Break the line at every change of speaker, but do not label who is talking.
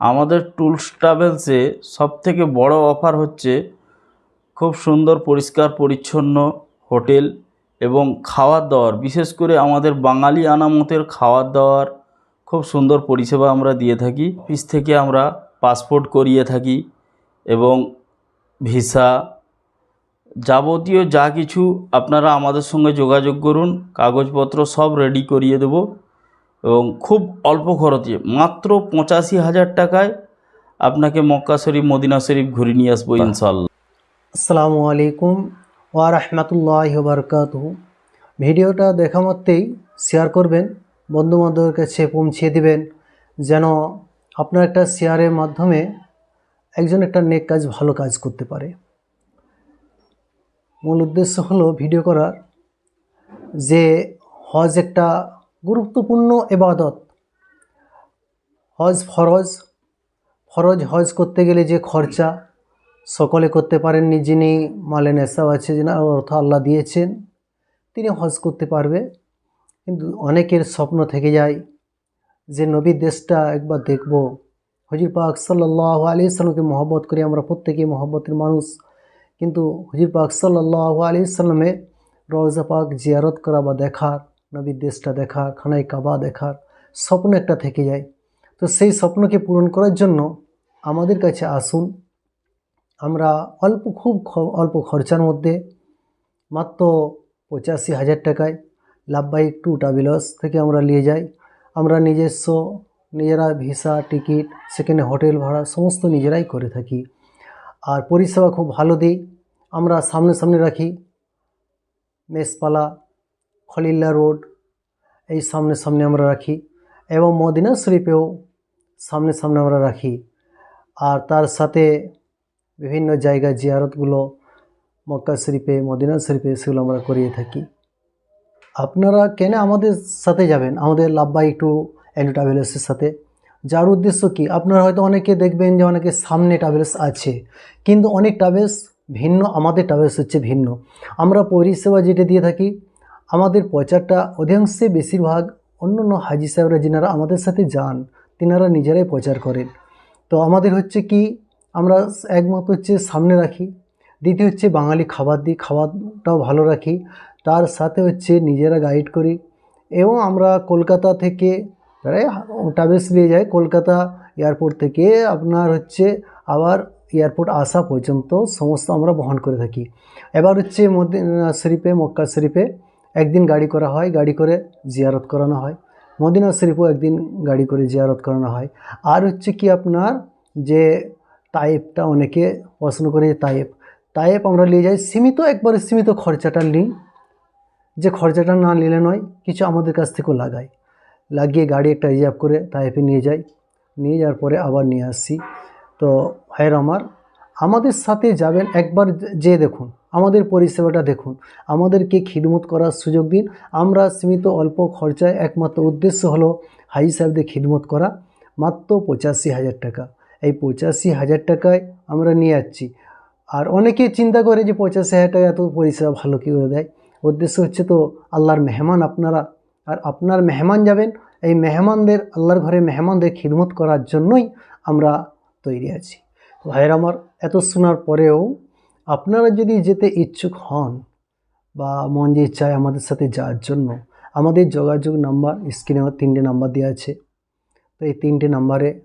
আমাদের টুলস ট্রাভেলসে সবথেকে বড় অফার হচ্ছে খুব সুন্দর, পরিষ্কার, পরিচ্ছন্ন হোটেল এবং খাওয়ার দাওয়ার। বিশেষ করে আমাদের বাঙালি আনামতের খাওয়ার দাওয়ার খুব সুন্দর পরিষেবা আমরা দিয়ে থাকি। অফিস থেকে আমরা পাসপোর্ট করিয়ে থাকি এবং ভিসা যাবতীয় যা কিছু আপনারা আমাদের সঙ্গে যোগাযোগ করুন, কাগজপত্র সব রেডি করিয়ে দেব। এবং খুব অল্প খরচে মাত্র পঁচাশি হাজার টাকায় আপনাকে মক্কা শরীফ মদিনা শরীফ ঘুরে নিয়ে আসব ইনশাল্লাহ
আসসালামু আলাইকুম ওয়া রাহমাতুল্লাহি ওয়া বারাকাতুহু। ভিডিওটা দেখা মাত্রেই শেয়ার করবেন বন্ধুবান্ধবের কাছে পৌঁছে দিবেন যেন আপনার একটা শেয়ারের মাধ্যমে একজন একটা নেক কাজ ভালো কাজ করতে পারে। মূল উদ্দেশ্য হলো ভিডিও করার যে হজ একটা গুরুত্বপূর্ণ এবাদত। হজ ফরজ। ফরজ হজ করতে গেলে যে খরচা, সকলে করতে পারেননি যিনি মালে নেশাও আছে, যিনি অর্থ আল্লাহ দিয়েছেন, তিনি হজ করতে পারবে। কিন্তু অনেকের স্বপ্ন থেকে যায় যে নবীর দেশটা একবার দেখব। হজির পাক সাল্লাহ আলী সাল্লামকে মহব্বত করি, আমরা প্রত্যেকেই মহব্বতের মানুষ। কিন্তু হজির পাক সাল্লাহ আলী সাল্লামের রওজা পাক জিয়ারত করা বা দেখার নবীর দেশটা দেখার খানাই কাবা দেখার, স্বপ্ন একটা থেকে যায়। তো সেই স্বপ্নকে পূরণ করার জন্য আমাদের কাছে আসুন। আমরা অল্প, খুব অল্প খরচার মধ্যে মাত্র পঁচাশি হাজার টাকায় লাভবাহিক টু ট্রাভেলার্স থেকে আমরা নিয়ে যাই। আমরা নিজস্ব, নিজেরা ভিসা, টিকিট, সেখানে হোটেল ভাড়া সমস্ত নিজেরাই করে থাকি। আর পরিষেবা খুব ভালো দিই। আমরা সামনে সামনে রাখি। মেসপালা খলিল্লা রোড, এই সামনে সামনে আমরা রাখি। এবং মদিনা শরীফেও সামনে সামনে আমরা রাখি। আর তার সাথে বিভিন্ন জায়গা জিয়ারতগুলো মক্কা শরীফে, মদিনা শরীফে, সেগুলো আমরা করিয়ে থাকি। আপনারা কেন আমাদের সাথে যাবেন? আমাদের লাভবাই একটু অ্যান্ড ট্রাভেলার্সের সাথে। যার উদ্দেশ্য কি? আপনারা হয়তো অনেকে দেখবেন যে অনেকে সামনে ট্রাভেলস আছে। কিন্তু অনেক ট্রাভেলস ভিন্ন, আমাদের ট্রাভেলস হচ্ছে ভিন্ন। আমরা পরিষেবা যেটা দিয়ে থাকি আমাদের প্রচারটা অধিকাংশে বেশিরভাগ অন্য অন্য হাজি সাহেবরা যিনারা আমাদের সাথে যান, তেনারা নিজেরাই প্রচার করেন। তো আমাদের হচ্ছে কি, আমরা একমাত্র হচ্ছে সামনে রাখি, দ্বিতীয় হচ্ছে বাঙালি খাবার দিই, খাবারটাও ভালো রাখি, তার সাথে হচ্ছে নিজেরা গাইড করি এবং আমরা কলকাতা থেকে ট্রাভেলস নিয়ে যাই, কলকাতা এয়ারপোর্ট থেকে আপনার হচ্ছে আবার এয়ারপোর্ট আসা পর্যন্ত সমস্ত আমরা বহন করে থাকি। এবার হচ্ছে মদিনা, শরীফে, মক্কা শরীফে একদিন গাড়ি করা হয়, গাড়ি করে জিয়ারত করানো হয়। মদিনা শরীফও একদিন গাড়ি করে জিয়ারত করানো হয়। আর হচ্ছে কি আপনার যে তায়েবটা অনেকে পছন্দ করে যে তায়েব। আমরা নিয়ে যাই, সীমিত একবারে সীমিত খরচাটা নিই যে খরচাটা না নিলে নয়, কিছু আমাদের কাছ থেকেও লাগাই। লাগিয়ে গাড়ি একটা রিজার্ভ করে তায়েফে নিয়ে যাই। নিয়ে যাওয়ার পরে আবার নিয়ে আসি। তো ভাইয়ের আমার, আমাদের সাথে যাবেন একবার যে দেখুন। আমাদের পরিষেবাটা দেখুন। আমাদেরকে খিদমত করার সুযোগ দিন। আমরা সীমিত অল্প খরচায় একমাত্র উদ্দেশ্য হলো হাই সাহেবদের খিদমত করা, মাত্র পঁচাশি হাজার টাকা। এই পঁচাশি হাজার টাকায় আমরা নিয়ে যাচ্ছি আর অনেকে চিন্তা করে যে পঁচাশি হাজার টাকা এত পরিষেবা ভালো কী করে দেয়? উদ্দেশ্য হচ্ছে তো আল্লাহর মেহমান আপনারা। আর আপনার মেহমান যাবেন, এই মেহমানদের, আল্লাহর ঘরে মেহমানদের খিদমত করার জন্যই আমরা তৈরি আছি। ভাইয়ের আমার এত শোনার পরেও আপনারা যদি যেতে ইচ্ছুক হন বা মন যে চায় আমাদের সাথে যাওয়ার জন্য, আমাদের যোগাযোগ নাম্বার, স্ক্রিনে তিনটে নাম্বার দেওয়া আছে। তো এই তিনটে নাম্বারে